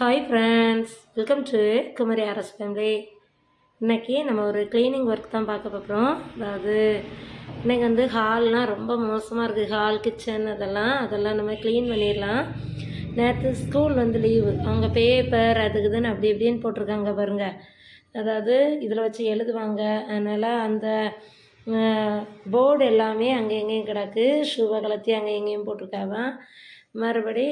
Hi friends welcome to Kumari Arasu family இன்றைக்கி நம்ம ஒரு க்ளீனிங் ஒர்க் தான் பார்க்க போகிறோம் அதாவது இன்றைக்கி வந்து ஹால்லாம் ரொம்ப மோசமாக இருக்குது ஹால் கிச்சன் அதெல்லாம் அதெல்லாம் நம்ம க்ளீன் பண்ணிடலாம். நேற்று ஸ்கூல் வந்து லீவு அவங்க பேப்பர் அதுக்கு இதுன்னு அப்படி இப்படின்னு போட்டிருக்காங்க பாருங்கள் அதாவது இதில் வச்சு எழுதுவாங்க. அதனால் அந்த போர்டு எல்லாமே அங்கே எங்கேயும் கிடக்கு. ஷூவை கலத்தி அங்கே எங்கேயும் போட்டிருக்காங்க மறுபடி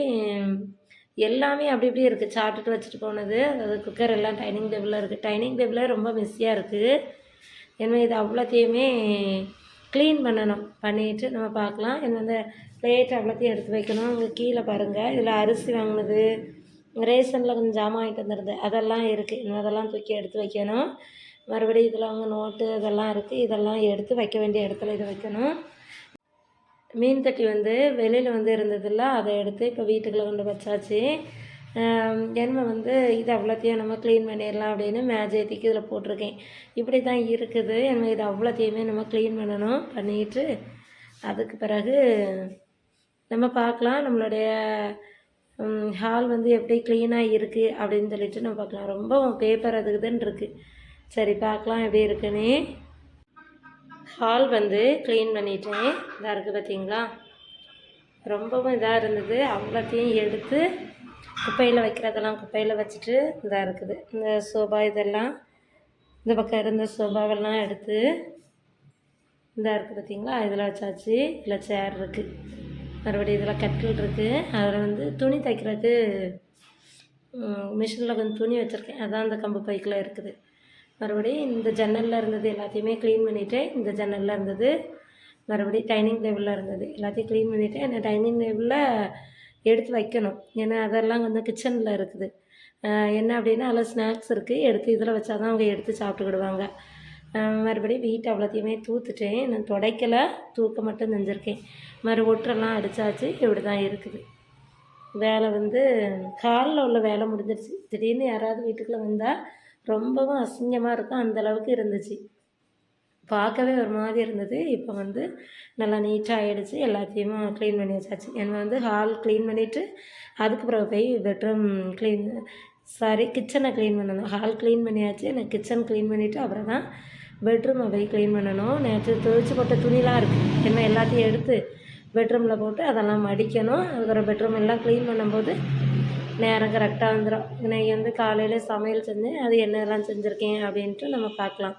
எல்லாமே அப்படி இப்படி இருக்குது சாப்பிட்டுட்டு வச்சுட்டு போனது. அதாவது குக்கர் எல்லாம் டைனிங் டேபிளில் இருக்குது டைனிங் டேபிளே ரொம்ப மிஸ்ஸியாக இருக்குது எனவே இது அவ்வளோத்தையுமே க்ளீன் பண்ணணும். பண்ணிட்டு நம்ம பார்க்கலாம். என்ன அந்த பிளேட் அவ்வளோத்தையும் எடுத்து வைக்கணும். இங்கே கீழே பாருங்கள் இதில் அரிசி வாங்கினது. ரேஷனில் கொஞ்சம் ஜாமான் ஆகிட்டு வந்துடுது அதெல்லாம் இருக்குது இன்னும் அதெல்லாம் தூக்கி எடுத்து வைக்கணும். மறுபடியும் இதில் அவங்க நோட்டு இதெல்லாம் இருக்குது இதெல்லாம் எடுத்து வைக்க வேண்டிய இடத்துல இதை வைக்கணும். மீன் தட்டி வந்து வெளியில் வந்து இருந்ததில்ல அதை எடுத்து இப்போ வீட்டுக்குள்ளே கொண்டு வச்சாச்சு. என்மை வந்து இது அவ்வளோத்தையும் நம்ம க்ளீன் பண்ணிடலாம் அப்படின்னு மேஜேத்திக்கு இதில் போட்டிருக்கேன். இப்படி தான் இருக்குது. என்ன இது அவ்வளோத்தையுமே நம்ம க்ளீன் பண்ணணும் பண்ணிட்டு அதுக்கு பிறகு நம்ம பார்க்கலாம். நம்மளுடைய ஹால் வந்து எப்படி க்ளீனாக இருக்குது அப்படின்னு சொல்லிட்டு நம்ம பார்க்கலாம். ரொம்ப பேப்பர் அதுக்கு தான் இருக்குது சரி பார்க்கலாம் எப்படி இருக்குன்னு. ஹால் வந்து க்ளீன் பண்ணிட்டேன். இதாக இருக்குது பார்த்தீங்களா ரொம்பவும் இதாக இருந்தது. அவ்வளோத்தையும் எடுத்து குப்பையில் வைக்கிறதெல்லாம் குப்பையில் வச்சுட்டு இதாக இருக்குது. இந்த சோபா இதெல்லாம் இந்த பக்கம் இருந்த சோபாவெல்லாம் எடுத்து இதாக இருக்குது பார்த்தீங்களா இதில் வச்சாச்சு. இதில் சேர் இருக்குது மறுபடியும் இதில் கட்டில் இருக்குது அதில் வந்து துணி தைக்கிறதுக்கு மிஷினில் கொஞ்சம் துணி வச்சுருக்கேன். அதான் அந்த கம்பு பைக்கில் இருக்குது. மறுபடியும் இந்த ஜன்னலில் இருந்தது எல்லாத்தையுமே க்ளீன் பண்ணிவிட்டு இந்த ஜன்னலில் இருந்தது. மறுபடியும் டைனிங் டேபிளில் இருந்தது. எல்லாத்தையும் க்ளீன் பண்ணிவிட்டு அந்த டைனிங் டேபிளில் எடுத்து வைக்கணும். ஏன்னா அதெல்லாம் கொஞ்சம் கிச்சனில் இருக்குது. என்ன அப்படின்னா அதில் ஸ்நாக்ஸ் இருக்குது எடுத்து இதில் வச்சா தான் அவங்க எடுத்து சாப்பிட்டுக்கிடுவாங்க. மறுபடியும் வீட்டை அவ்வளோத்தையுமே தூத்துட்டேன். நான் துடைக்கலை. தூக்க மட்டும் செஞ்சுருக்கேன். மறு ஒட்டரெல்லாம் அடித்தாச்சு இப்படி தான் இருக்குது. வேலை வந்து காலில் உள்ள வேலை முடிஞ்சிருச்சு. திடீர்னு யாராவது வீட்டுக்குள்ளே வந்தால் ரொம்பவும் அசிங்கமாக இருக்கும். அந்தளவுக்கு இருந்துச்சு. பார்க்கவே ஒரு மாதிரி இருந்தது. இப்போ வந்து நல்லா நீட்டாக ஆகிடுச்சு எல்லாத்தையுமே க்ளீன் பண்ணி வச்சாச்சு. என்ன வந்து ஹால் க்ளீன் பண்ணிவிட்டு அதுக்கு பிறகு போய் பெட்ரூம் க்ளீன் சாரி கிச்சனை க்ளீன் பண்ணணும். ஹால் க்ளீன் பண்ணியாச்சு. நான் கிச்சன் க்ளீன் பண்ணிவிட்டு அப்புறம் தான் பெட்ரூமை போய் க்ளீன் பண்ணணும். நேற்று துவைச்சி போட்ட துணிலாம் இருக்குது என்ன எல்லாத்தையும் எடுத்து பெட்ரூமில் போட்டு அதெல்லாம் மடிக்கணும். அதுக்கப்புறம் பெட்ரூம் எல்லாம் க்ளீன் பண்ணும்போது நேரம் கரெக்டாக வந்துடும் இன்றைக்கி வந்து காலையில் சமையல் செஞ்சேன் அது என்னெல்லாம் செஞ்சுருக்கேன் அப்படின்ட்டு நம்ம பார்க்கலாம்.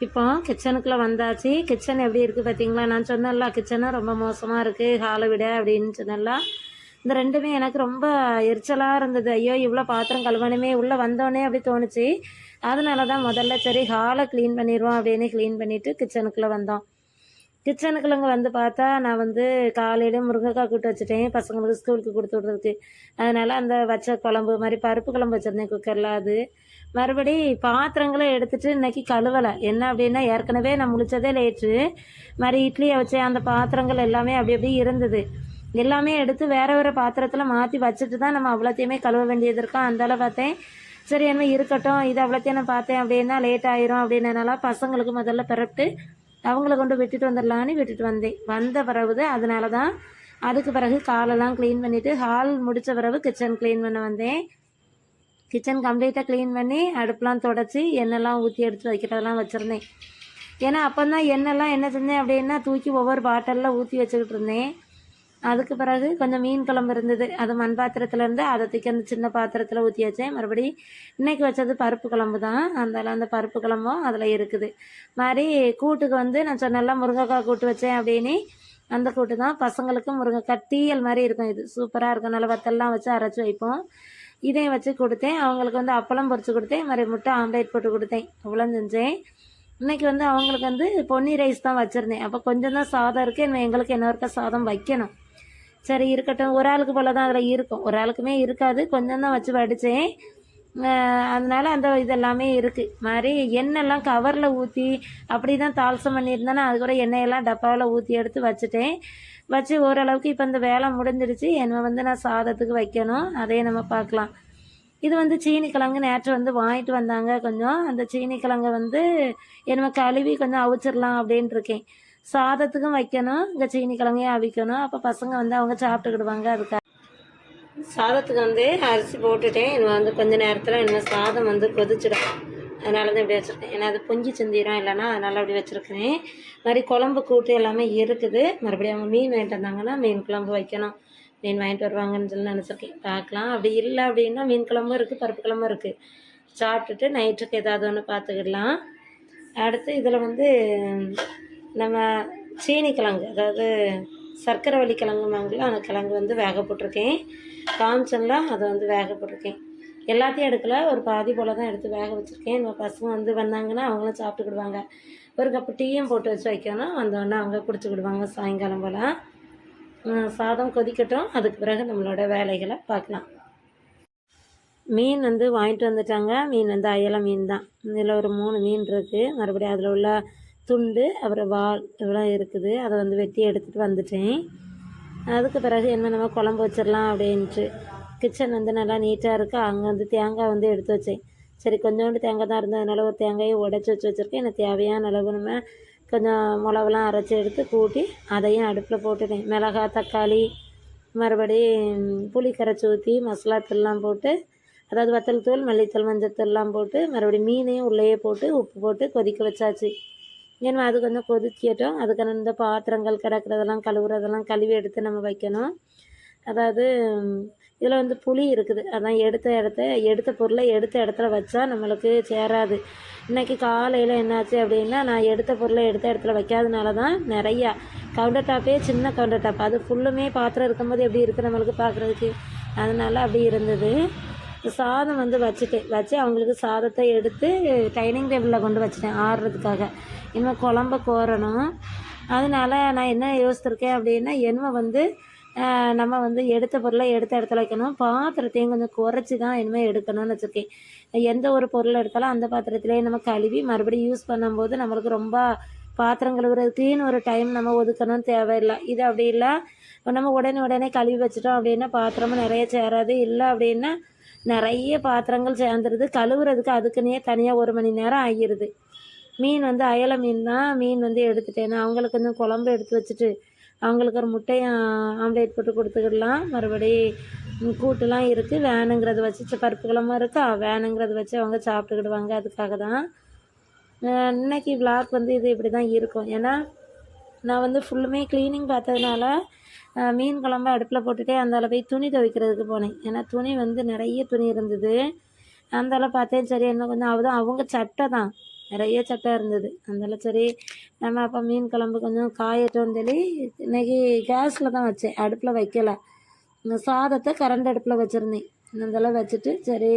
இப்போ கிச்சனுக்குள்ளே வந்தாச்சு. கிச்சன் எப்படி இருக்குது பார்த்தீங்களா? நான் சொன்னல கிச்சனும் ரொம்ப மோசமாக இருக்குது ஹாலை விட அப்படின்னு சொன்னல இந்த ரெண்டுமே எனக்கு ரொம்ப எரிச்சலாக இருந்தது. ஐயோ இவ்வளோ பாத்திரம் கழுவணுமே உள்ளே வந்தோடனே அப்படி தோணுச்சு. அதனால தான் முதல்ல சரி ஹாலை க்ளீன் பண்ணிடுவோம் அப்படின்னு க்ளீன் பண்ணிவிட்டு கிச்சனுக்குள்ளே வந்தோம். கிச்சனுக்குள்ளங்க வந்து பார்த்தா நான் வந்து காலையில் முருங்கைக்காய் கூட்டு வச்சுட்டேன். பசங்களுக்கு ஸ்கூலுக்கு கொடுத்து விட்றதுக்கு. அதனால் அந்த வச்ச குழம்பு மாதிரி பருப்பு குழம்பு வச்சுருந்தேன் குக்கரில் அது. மறுபடி பாத்திரங்களை எடுத்துகிட்டு இன்றைக்கி கழுவலை. என்ன அப்படின்னா ஏற்கனவே நான் முழிச்சதே லேட்டு. மாதிரி இட்லியை வச்சேன் அந்த பாத்திரங்கள் எல்லாமே அப்படி அப்படி இருந்தது. எல்லாமே எடுத்து வேறு வேறு பாத்திரத்தில் மாற்றி வச்சுட்டு தான் நம்ம அவ்வளோத்தையுமே கழுவ வேண்டியது இருக்கோம் அந்தால பார்த்தேன். சரி என்ன இருக்கட்டும். இது அவ்வளோத்தையும் நான் பார்த்தேன் அப்படின்னா லேட் ஆயிரும் அப்படின்னனால பசங்களுக்கு முதல்ல பிறப்பிட்டு அவங்கள கொண்டு விட்டுட்டு வந்துடலான்னு விட்டுட்டு வந்தேன் வந்த பிறகு அதனால தான் அதுக்கு பிறகு காலெல்லாம் க்ளீன் பண்ணிவிட்டு ஹால் முடித்த பிறகு கிச்சன் க்ளீன் பண்ண வந்தேன். கிச்சன் கம்ப்ளீட்டாக க்ளீன் பண்ணி அடுப்பெலாம் தொடச்சி எண்ணெய்லாம் ஊற்றி எடுத்து வைக்கிறதெல்லாம் வச்சுருந்தேன். ஏன்னா அப்போ தான் எண்ணெய்லாம் என்ன செஞ்சேன் அப்படின்னா தூக்கி ஒவ்வொரு பாட்டிலில் ஊற்றி வச்சுக்கிட்டு இருந்தேன். அதுக்கு பிறகு கொஞ்சம் மீன் குழம்பு இருந்தது. அது மண் பாத்திரத்தில் இருந்து அதை தூக்கி அந்த சின்ன பாத்திரத்தில் ஊற்றி வச்சேன். மறுபடி இன்றைக்கி வச்சது பருப்பு குழம்பு தான் அந்த அந்த பருப்பு குழம்பும் அதில் இருக்குது. மாதிரி கூட்டுக்கு வந்து நான் சொன்னெல்லாம் முருங்கைக்காய் கூட்டு வச்சேன் அப்படின்னு. அந்த கூட்டு தான் பசங்களுக்கும் முருங்கைக்காய் டீயல் மாதிரி இருக்கும் இது. சூப்பராக இருக்கும். நல்ல வத்தல்லாம் வச்சு அரைச்சி வைப்போம். இதையும் வச்சு கொடுத்தேன். அவங்களுக்கு வந்து அப்பளம் பொறிச்சு கொடுத்தேன். மாதிரி முட்டை ஆம்லேட் போட்டு கொடுத்தேன். அவ்வளோ செஞ்சேன். இன்றைக்கி வந்து அவங்களுக்கு வந்து பொன்னி ரைஸ் தான் வச்சுருந்தேன். அப்போ கொஞ்சம் தான் சாதம் இருக்குது எங்களுக்கு என்ன இருக்க சாதம் வைக்கணும். சரி இருக்கட்டும். ஒரு ஆளுக்கு போல் தான் அதில் இருக்கும். ஒரு ஆளுக்குமே இருக்காது. கொஞ்சம் தான் வச்சு வடித்தேன் அதனால் அந்த இதெல்லாமே இருக்குது மாதிரி எண்ணெய்லாம் கவரில் ஊற்றி அப்படி தான் தாளசம் பண்ணியிருந்தேன்னா அது கூட எண்ணெயெல்லாம் டப்பாவில் ஊற்றி எடுத்து வச்சுட்டேன். வச்சு ஓரளவுக்கு இப்போ இந்த வேலை முடிஞ்சிருச்சு. என்னை வந்து நான் சாதத்துக்கு வைக்கணும். அதையே நம்ம பார்க்கலாம். இது வந்து சீனி கிழங்கு நேற்று வந்து வாங்கிட்டு வந்தாங்க கொஞ்சம். அந்த சீனி கிழங்கை வந்து என்னமோ கழுவி கொஞ்சம் அவிச்சிடலாம் அப்படின்ட்டு இருக்கேன். சாதத்துக்கும் வைக்கணும் இங்கே சீனி கிழங்கையும் அவிக்கணும். அப்போ பசங்க வந்து அவங்க சாப்பிட்டுக்கிடுவாங்க அதுக்காக. சாதத்துக்கு வந்து அரிசி போட்டுட்டேன். இன்னும் வந்து கொஞ்ச நேரத்தில் இன்னும் சாதம் வந்து கொதிச்சிடும். அதனால தான் இப்படி வச்சுருக்கேன். ஏன்னா அது பொங்கி சிந்திடும் இல்லைன்னா அதனால் அப்படி வச்சுருக்கேன் மாதிரி குழம்பு கூட்டு எல்லாமே இருக்குது. மறுபடியும் அவங்க மீன் வாங்கிட்டு வந்தாங்கன்னா மீன் குழம்பு வைக்கணும். மீன் வாங்கிட்டு வருவாங்கன்னு சொல்லி நினச்சிருக்கேன். பார்க்கலாம். அப்படி இல்லை அப்படின்னா மீன் குழம்பும் இருக்குது பருப்பு குழம்பும் இருக்குது சாப்பிட்டுட்டு நைட்டுக்கு ஏதாவது ஒன்று பார்த்துக்கிடலாம். அடுத்து இதில் வந்து நம்ம சீனி கிழங்கு அதாவது சர்க்கரை வள்ளி கிழங்குமாங்களோ அந்த கிழங்கு வந்து வேக போட்டிருக்கேன். காமிச்சன்ல அதை வந்து வேக போட்டிருக்கேன். எல்லாத்தையும் எடுக்கல ஒரு பாதி போல் தான் எடுத்து வேக வச்சுருக்கேன். நம்ம பசங்க வந்து வந்தாங்கன்னா அவங்களும் சாப்பிட்டுக்கிடுவாங்க. ஒரு கப்பு டீயும் போட்டு வச்சு வைக்கணும். வந்தோடனே அவங்க குடிச்சுக்கிடுவாங்க சாயங்காலம் போல். சாதம் கொதிக்கட்டும். அதுக்கு பிறகு நம்மளோட வேலைகளை பார்க்கலாம். மீன் வந்து வாங்கிட்டு வந்துட்டாங்க. மீன் வந்து அயலை மீன் தான். இதில் ஒரு மூணு மீன் இருக்குது மறுபடியும் அதில் உள்ள துண்டு அப்புறம் வால் இவ்வளோ இருக்குது. அதை வந்து வெட்டி எடுத்துகிட்டு வந்துட்டேன். அதுக்கு பிறகு என்ன நம்ம குழம்பு வச்சிடலாம் அப்படின்ட்டு. கிச்சன் வந்து நல்லா நீட்டாக இருக்குது அங்கே வந்து தேங்காய் வந்து எடுத்து வச்சேன். சரி கொஞ்சோண்டு தேங்காய் தான் இருந்ததுனால ஒரு தேங்காயை உடச்சி வச்சு வச்சுருக்கேன். எனக்கு தேவையான அளவு நம்ம கொஞ்சம் மிளகுலாம் அரைச்சி எடுத்து கூட்டி அதையும் அடுப்பில் போட்டுட்டேன். மிளகாய் தக்காளி மறுபடி புளி கரைச்சி ஊற்றி மசாலா தூள்லாம் போட்டு அதாவது வத்தல் தூள் மல்லித்தூள் மஞ்சத்தூள்லாம் போட்டு மறுபடியும் மீனையும் உள்ளேயே போட்டு உப்பு போட்டு கொதிக்க வச்சாச்சு. ஏன்னா அது கொஞ்சம் கொதிக்கட்டும். அதுக்கான இந்த பாத்திரங்கள் கிடக்கிறதெல்லாம் கழுவுறதெல்லாம் கழுவி எடுத்து நம்ம வைக்கணும். அதாவது இதில் வந்து புளி இருக்குது. அதான் எடுத்த இடத்த எடுத்த பொருளை எடுத்த இடத்துல வச்சா நம்மளுக்கு சேராது. இன்றைக்கி காலையில் என்னாச்சு அப்படின்னா நான் எடுத்த பொருளை எடுத்த இடத்துல வைக்காதனால தான் நிறையா கவுண்டர் டாப்பே சின்ன கவுண்டர் டாப் அது ஃபுல்லுமே பாத்திரம் இருக்கும்போது எப்படி இருக்குது நம்மளுக்கு பார்க்குறதுக்கு அதனால் அப்படி இருந்தது. சாதம் வந்து வச்சுட்டேன் வச்சு அவங்களுக்கு சாதத்தை எடுத்து டைனிங் டேபிளில் கொண்டு வச்சிட்டேன் ஆடுறதுக்காக இனிமேல் குழம்ப கோரணும். அதனால நான் என்ன யோசிச்சிருக்கேன் அப்படின்னா என்னை வந்து நம்ம வந்து எடுத்த பொருளை எடுத்த இடத்துல வைக்கணும். பாத்திரத்தையும் கொஞ்சம் குறைச்சி தான் இனிமேல் எடுக்கணும்னு வச்சுருக்கேன். எந்த ஒரு பொருள் எடுத்தாலும் அந்த பாத்திரத்திலே நம்ம கழுவி மறுபடியும் யூஸ் பண்ணும்போது நம்மளுக்கு ரொம்ப பாத்திரம் கழுவுறதுக்குன்னு ஒரு டைம் நம்ம ஒதுக்கணும்னு தேவையில்லை. இது அப்படி இல்லை. நம்ம உடனே உடனே கழுவி வச்சிட்டோம் அப்படின்னா பாத்திரமும் நிறைய சேராது. இல்லை அப்படின்னா நிறைய பாத்திரங்கள் சேர்ந்துருது. கழுவுறதுக்கு அதுக்குன்னே தனியாக ஒரு மணி நேரம் ஆகிடுது மீன் வந்து அயல மீன் தான். மீன் வந்து எடுத்துட்டேன் அவங்களுக்கு வந்து குழம்பு எடுத்து வச்சுட்டு அவங்களுக்கு ஒரு முட்டையும் ஆம்லேட் போட்டு கொடுத்துக்கிடலாம். மறுபடி கூட்டுலாம் இருக்குது வேணுங்கிறத வச்சு பருப்பு கிழமும் இருக்கா. வேணுங்கிறத வச்சு அவங்க சாப்பிட்டுக்கிடுவாங்க. அதுக்காக தான். இன்னைக்கு விளாக் வந்து இது இப்படி தான் இருக்கும். ஏன்னா நான் வந்து ஃபுல்லுமே க்ளீனிங் பார்த்ததுனால மீன் குழம்பு அடுப்பில் போட்டுகிட்டே அந்தால போய் துணி துவைக்கிறதுக்கு போனேன். ஏன்னா துணி வந்து நிறைய துணி இருந்தது. அந்தால பார்த்தேன் சரி என்ன கொஞ்சம் அவதான் அவங்க சட்டை தான். நிறைய சட்டை இருந்தது. அதனால சரி நம்ம அப்போ மீன் குழம்பு கொஞ்சம் காயட்டோம்னு சொல்லி இன்றைக்கி கேஸில் தான் வச்சேன். அடுப்பில் வைக்கலை. இந்த சாதத்தை கரண்ட் அடுப்பில் வச்சுருந்தேன். இதெல்லாம் வச்சுட்டு சரி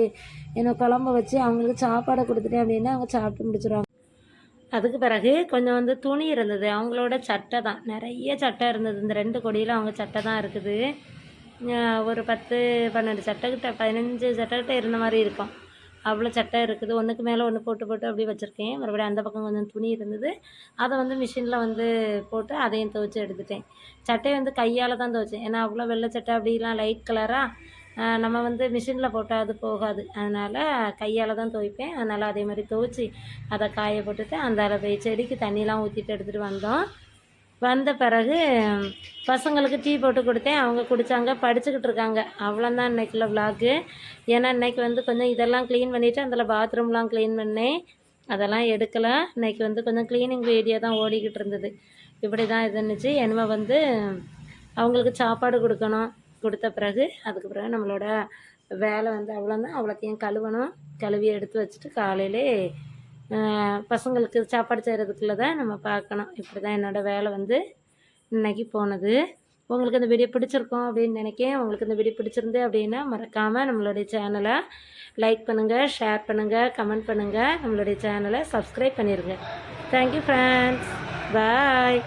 என்ன குழம்பு வச்சு அவங்களுக்கு சாப்பாடை கொடுத்துட்டேன் அப்படின்னா அவங்க சாப்பிட்டு முடிச்சிடுவாங்க அதுக்கு பிறகு கொஞ்சம் வந்து துணி இருந்தது. அவங்களோட சட்டை தான். நிறைய சட்டை இருந்தது. இந்த ரெண்டு கொடியில் அவங்க சட்டை தான் இருக்குது. ஒரு பத்து பன்னெண்டு சட்டை கிட்ட பதினஞ்சு சட்டைக்கிட்ட இருந்த மாதிரி இருக்கும். அவ்வளோ சட்டை இருக்குது. ஒன்றுக்கு மேலே ஒன்று போட்டு போட்டு அப்படியே வச்சுருக்கேன். மறுபடியும் அந்த பக்கம் கொஞ்சம் துணி இருந்தது. அதை வந்து மிஷினில் வந்து போட்டு அதையும் துவைச்சி எடுத்துட்டேன். சட்டையை வந்து கையால் தான் துவைச்சேன். ஏன்னா அவ்வளோ வெள்ளை சட்டை அப்படிலாம் லைட் கலராக நம்ம வந்து மிஷினில் போட்டால் அது போகாது. அதனால் கையால் தான் துவைப்பேன். அதனால் அதே மாதிரி துவைச்சி அதை காய போட்டுட்டு அந்த போய் செடிக்கு தண்ணியெலாம் ஊற்றிட்டு எடுத்துகிட்டு வந்தோம். வந்த பிறகு பசங்களுக்கு டீ போட்டு கொடுத்தேன். அவங்க குடித்தாங்க படிச்சுக்கிட்டு இருக்காங்க. அவ்வளோதான் இன்றைக்குள்ள விளாக்கு ஏன்னா இன்றைக்கி வந்து கொஞ்சம் இதெல்லாம் க்ளீன் பண்ணிவிட்டு அதில் பாத்ரூம்லாம் க்ளீன் பண்ணேன். அதெல்லாம் எடுக்கலை. இன்றைக்கி வந்து கொஞ்சம் க்ளீனிங் வீடியோ தான் ஓடிக்கிட்டு இருந்தது. இப்படி தான் இருந்துச்சு. என்னமோ வந்து அவங்களுக்கு சாப்பாடு கொடுக்கணும். கொடுத்த பிறகு அதுக்கு பிறகு நம்மளோட வேலை வந்து அவ்வளோதான் அவ்வளோத்தையும் கழுவணும். கழுவி எடுத்து வச்சுட்டு காலையிலே பசங்களுக்கு சாப்பாடு செய்கிறதுக்குள்ள தான் நம்ம பார்க்கணும். இப்படி தான் என்னோடய வேலை வந்து இன்றைக்கி போனது. உங்களுக்கு இந்த வீடியோ பிடிச்சிருக்கோம் அப்படின்னு நினைக்கேன். உங்களுக்கு இந்த வீடியோ பிடிச்சிருந்து அப்படின்னா மறக்காமல் நம்மளுடைய சேனலை லைக் பண்ணுங்கள் ஷேர் பண்ணுங்கள் கமெண்ட் பண்ணுங்கள் நம்மளுடைய சேனலை சப்ஸ்கிரைப் பண்ணிடுங்க தேங்க்யூ ஃப்ரெண்ட்ஸ் பாய்